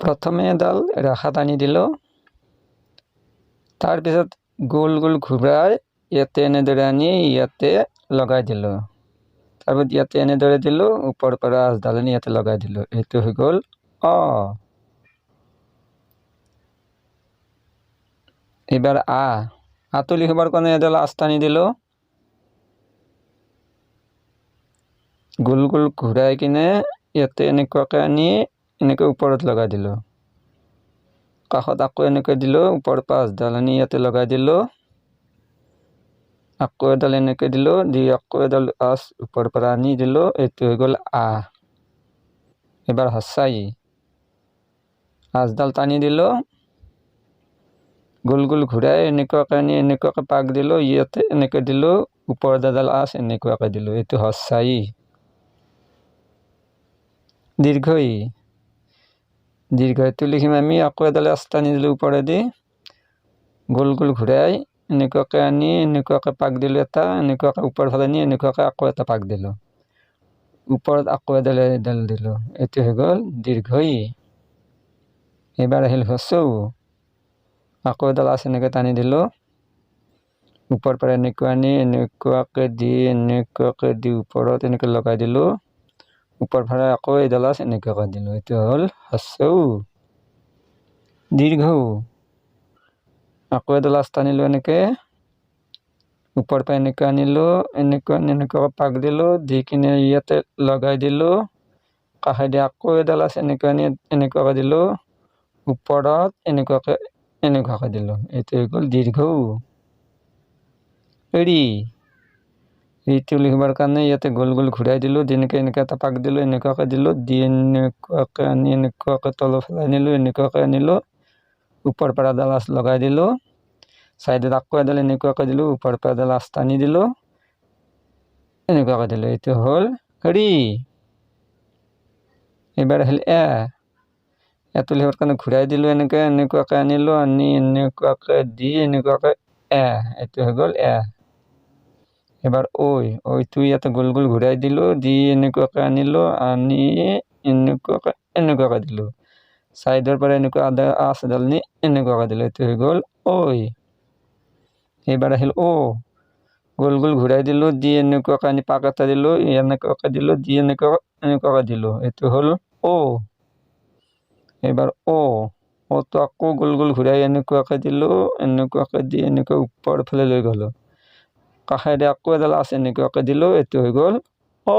প্ৰথমে এডাল ৰেখা টানি দিলোঁ তাৰপিছত গোল গোল ঘূৰাই ইয়াতে এনেদৰে আনি ইয়াতে লগাই দিলোঁ। তাৰপিছত ইয়াতে এনেদৰে দিলোঁ ওপৰৰ পৰা আঁচডাল আনি ইয়াতে লগাই দিলোঁ। এইটো হৈ গ'ল অ। এবার আ। আটো লিখিবার কাৰণে এডাল আঁচ টানি দিলোঁ। গোল গোল ঘূৰাই কিনে ইয়াতে এনেকুৱাকৈ আনি এনেকৈ ওপৰত লগাই দিলোঁ। কাষত আকৌ এনেকৈ দিলোঁ ওপৰৰ পাঁচডাল আনি ইয়াতে লগাই দিলোঁ। আকৌ এডাল এনেকৈ দিলোঁ দি আকৌ এডাল আঁচ ওপৰৰ পৰা আনি দিলোঁ এইটো হৈ গ'ল আ। এবাৰ হচাই আঁচডাল টানি দিলোঁ। গোল গোল ঘূৰাই এনেকুৱাকৈ আনি এনেকুৱাকৈ পাক দিলোঁ ইয়াতে এনেকৈ দিলোঁ ওপৰত এডাল আঁচ এনেকুৱাকৈ দিলোঁ এইটো হচাই দীৰ্ঘই। দীৰ্ঘইটো লিখিম আমি, আকৌ এডাল আঁচ টানি দিলোঁ ওপৰেদি। গোল গোল ঘূৰাই, এনেকুৱাকৈ আনি, এনেকুৱাকৈ পাক দিলোঁ এটা, এনেকুৱাকৈ ওপৰ ফালে নি এনেকুৱাকৈ আকৌ এটা পাক দিলোঁ। ওপৰত আকৌ এডাল এডাল দিলোঁ। এইটো হৈ গ'ল দীৰ্ঘই। এবাৰ আহিল হচৌ। আকৌ এডাল আঁচ এনেকৈ টানি দিলোঁ। ওপৰৰ পৰা এনেকুৱা আনি, এনেকুৱাকৈ দি এনেকুৱাকৈ দি ওপৰত এনেকৈ লগাই দিলোঁ। ওপৰ ফালে আকৌ এডাল আঁচ এনেকুৱাকৈ দিলোঁ এইটো হ'ল হচৌ। দীৰ্ঘ। আকৌ এডাল আঁচ টানিলোঁ এনেকৈ। ওপৰ পৰা এনেকৈ আনিলোঁ এনেকুৱা এনেকুৱাকৈ পাক দিলোঁ দি কিনে ইয়াতে লগাই দিলোঁ। কাষেদি আকৌ এডাল আছে এনেকুৱা আনি এনেকুৱাকৈ দিলোঁ। ওপৰত এনেকুৱাকৈ এনেকুৱাকৈ দিলোঁ। এইটো হৈ গ'ল দীৰ্ঘ। ৰি ৰিটো লিখিবৰ কাৰণে ইয়াতে গোল গোল ঘূৰাই দিলোঁ দি এনেকৈ এনেকৈ এটা পাক দিলোঁ এনেকুৱাকৈ দিলোঁ দি এনেকুৱাকৈ আনি এনেকুৱাকৈ তলৰ ফালে আনিলোঁ এনেকুৱাকৈ আনিলোঁ ওপৰ পৰা এডাল আঁচ লগাই দিলোঁ চাইডত আকৌ এডাল এনেকুৱাকৈ দিলোঁ ওপৰ পৰা এডাল আঁচ টানি দিলোঁ এনেকুৱাকৈ দিলোঁ এইটো হ'ল ৰি এবাৰ আহিল এ এটো লিখিবৰ কাৰণে ঘূৰাই দিলোঁ এনেকৈ এনেকুৱাকৈ আনিলোঁ আনি এনেকুৱাকৈ দি এনেকুৱাকৈ এ এইটো হৈ গ'ল এ এবার ওই ওইটো ইয়াতে গোল গোল ঘূৰাই দিলোঁ দি এনেকুৱাকৈ আনিলোঁ, আনি এনেকুৱাকৈ এনেকুৱাকৈ দিলোঁ। চাইডৰ পৰা এনেকুৱা আদা আঁচ এডাল নি এনেকুৱাকৈ দিলোঁ এইটো হৈ গ'ল, ওই। এইবাৰ আহিল অ গোল গোল ঘূৰাই দিলোঁ দি এনেকুৱাকৈ আনি পাক এটা দিলোঁ এনেকুৱাকৈ দিলোঁ দি এনেকুৱা এনেকুৱাকৈ দিলোঁ এইটো হ'ল অ এবার অ অটো আকৌ গোল গোল ঘূৰাই এনেকুৱাকৈ দিলোঁ এনেকুৱাকৈ দি এনেকৈ ওপৰ ফালে লৈ গ'লোঁ। কাষেৰে আকৌ এডাল আছে এনেকুৱাকৈ দিলোঁ এইটো হৈ গ'ল। ঔ